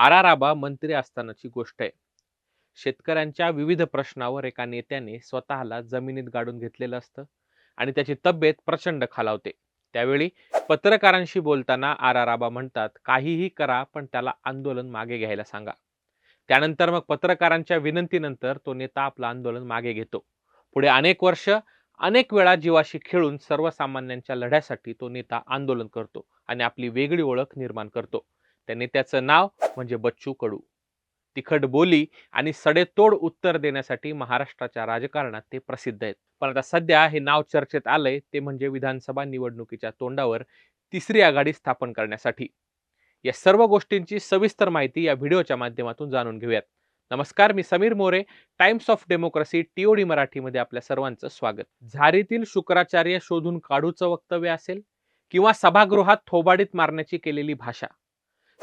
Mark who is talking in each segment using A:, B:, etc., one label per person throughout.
A: R R आबा मंत्री असतानाची गोष्ट आहे. शेतकऱ्यांच्या विविध प्रश्नावर एका नेत्याने स्वतःला जमिनीत गाडून घेतलेलं असतं आणि त्याची तब्येत प्रचंड खालावते. त्यावेळी पत्रकारांशी बोलताना आर आर आबा म्हणतात काहीही करा पण त्याला आंदोलन मागे घ्यायला सांगा. त्यानंतर मग पत्रकारांच्या विनंतीनंतर तो नेता आपलं आंदोलन मागे घेतो. पुढे अनेक वर्ष अनेक वेळा जीवाशी खेळून सर्वसामान्यांच्या लढ्यासाठी तो नेता आंदोलन करतो आणि आपली वेगळी ओळख निर्माण करतो. त्या नेत्याचं नाव म्हणजे बच्चू कडू. तिखट बोली आणि सडेतोड उत्तर देण्यासाठी महाराष्ट्राच्या राजकारणात ते प्रसिद्ध आहेत. पण आता सध्या हे नाव चर्चेत आलंय ते म्हणजे विधानसभा निवडणुकीच्या तोंडावर तिसरी आघाडी स्थापन करण्यासाठी. या सर्व गोष्टींची सविस्तर माहिती या व्हिडिओच्या माध्यमातून जाणून घेऊयात. नमस्कार मी Sameer More Times of Democracy TOD मराठीमध्ये आपल्या सर्वांचं स्वागत. झारीतील शुक्राचार्य शोधून काढूचं वक्तव्य असेल किंवा सभागृहात थोबाडीत मारण्याची केलेली भाषा?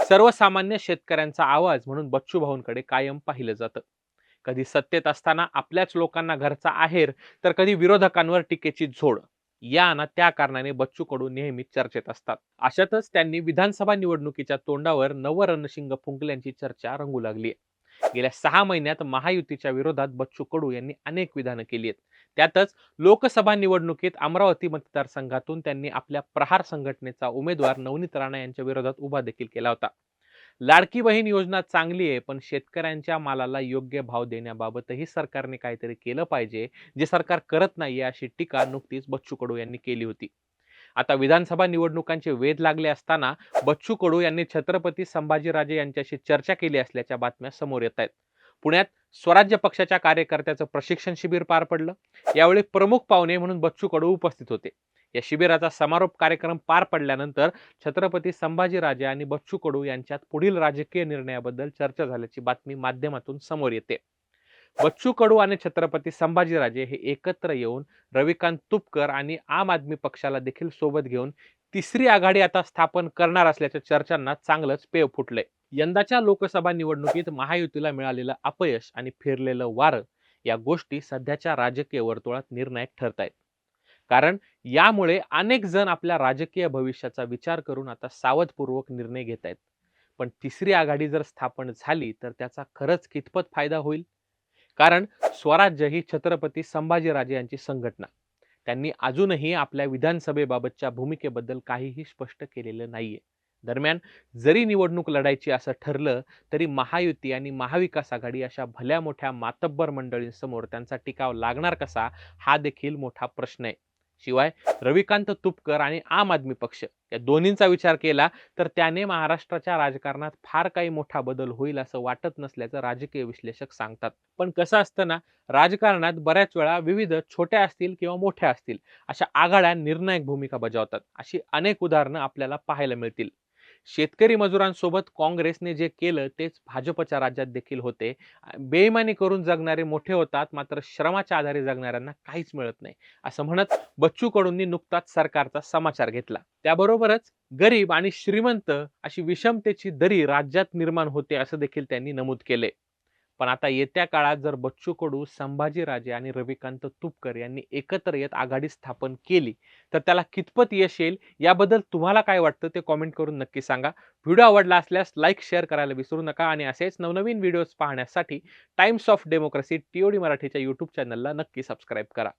A: सर्वसामान्य शेतकऱ्यांचा आवाज म्हणून बच्चू भाऊंकडे कायम पाहिलं जातं. कधी सत्तेत असताना आपल्याच लोकांना घरचा आहेर तर कधी विरोधकांवर टीकेची झोड. या ना त्या कारणाने बच्चूकडून नेहमी चर्चेत असतात. अशातच त्यांनी विधानसभा निवडणुकीच्या तोंडावर नवरणशिंग फुंकल्यांची चर्चा रंगू लागली गेल्या सहा महिन्यात महायुतीच्या विरोधात बच्चू कडू यांनी अनेक विधानं केली आहेत. त्यातच लोकसभा निवडणुकीत अमरावती मतदारसंघातून त्यांनी आपल्या प्रहार संघटनेचा उमेदवार नवनीत राणा यांच्या विरोधात उभा देखील केला होता. लाडकी बहीण योजना चांगली आहे पण शेतकऱ्यांच्या मालाला योग्य भाव देण्याबाबतही सरकारने काहीतरी केलं पाहिजे जे सरकार करत नाहीये अशी टीका नुकतीच बच्चू कडू यांनी केली होती. आता विधानसभा निवडणुकांचे वेध लागले असताना बच्चू कडू यांनी छत्रपती संभाजीराजे यांच्याशी चर्चा केली असल्याच्या बातम्या समोर येत आहेत. पुण्यात स्वराज्य पक्षाच्या कार्यकर्त्याचं प्रशिक्षण शिबिर पार पडलं. यावेळी प्रमुख पाहुणे म्हणून बच्चू कडू उपस्थित होते. या शिबिराचा समारोप कार्यक्रम पार पडल्यानंतर छत्रपती संभाजीराजे आणि बच्चू कडू यांच्यात पुढील राजकीय निर्णयाबद्दल चर्चा झाल्याची बातमी माध्यमातून समोर येते. बच्चू कडू आणि छत्रपती संभाजीराजे हे एकत्र येऊन रविकांत तुपकर आणि आम आदमी पक्षाला देखील सोबत घेऊन तिसरी आघाडी आता स्थापन करणार असल्याच्या चर्चांना चांगलंच पेव फुटलंय. यंदाच्या लोकसभा निवडणुकीत महायुतीला मिळालेलं अपयश आणि फिरलेलं वारं या गोष्टी सध्याच्या राजकीय वर्तुळात निर्णायक ठरत आहेत कारण यामुळे अनेक जण आपल्या राजकीय भविष्याचा विचार करून आता सावधपूर्वक निर्णय घेत आहेत पण तिसरी आघाडी जर स्थापन झाली तर त्याचा खरंच कितपत फायदा होईल? कारण स्वराज्य ही छत्रपती संभाजीराजे यांची संघटना. त्यांनी अजूनही आपल्या विधानसभेबाबतच्या भूमिकेबद्दल काहीही स्पष्ट केलेलं नाहीये. दरम्यान जरी निवडणूक लढायची असं ठरलं तरी महायुती आणि महाविकास आघाडी अशा भल्या मोठ्या मातब्बर मंडळींसमोर त्यांचा टिकाव लागणार कसा हा देखील मोठा प्रश्न आहे. शिवाय रविकांत तुपकर आणि आम आदमी पक्ष या दोन्हींचा विचार केला तर त्याने महाराष्ट्राच्या राजकारणात फार काही मोठा बदल होईल असं वाटत नसल्याचं राजकीय विश्लेषक सांगतात. पण कसं असतं ना राजकारणात बऱ्याच वेळा विविध छोट्या असतील किंवा मोठ्या असतील अशा आघाड्या निर्णायक भूमिका बजावतात. अशी अनेक उदाहरणं आपल्याला पाहायला मिळतील. शेतकरी मजुरांसोबत काँग्रेसने जे केलं तेच भाजपच्या राज्यात देखील होते. बेईमानी करून जगणारे मोठे होतात मात्र श्रमाच्या आधारे जगणाऱ्यांना काहीच मिळत नाही. असं म्हणत बच्चू कडूंनी नुकताच सरकारचा समाचार घेतला. त्याबरोबरच गरीब आणि श्रीमंत अशी विषमतेची दरी राज्यात निर्माण होते असं देखील त्यांनी नमूद केले. पण आता येत्या काळात जर बच्चू कडू संभाजीराजे आणि रविकांत तुपकर यांनी एकत्र येत आघाडी स्थापन केली तर त्याला कितपत यश येईल? याबद्दल तुम्हाला काय वाटतं ते कॉमेंट करून नक्की सांगा. व्हिडिओ आवडला असल्यास लाईक शेअर करायला विसरू नका आणि असेच नवनवीन व्हिडिओज पाहण्यासाठी टाइम्स ऑफ डेमोक्रेसी टीओडी मराठीच्या यूट्यूब चॅनलला नक्की सबस्क्राईब करा.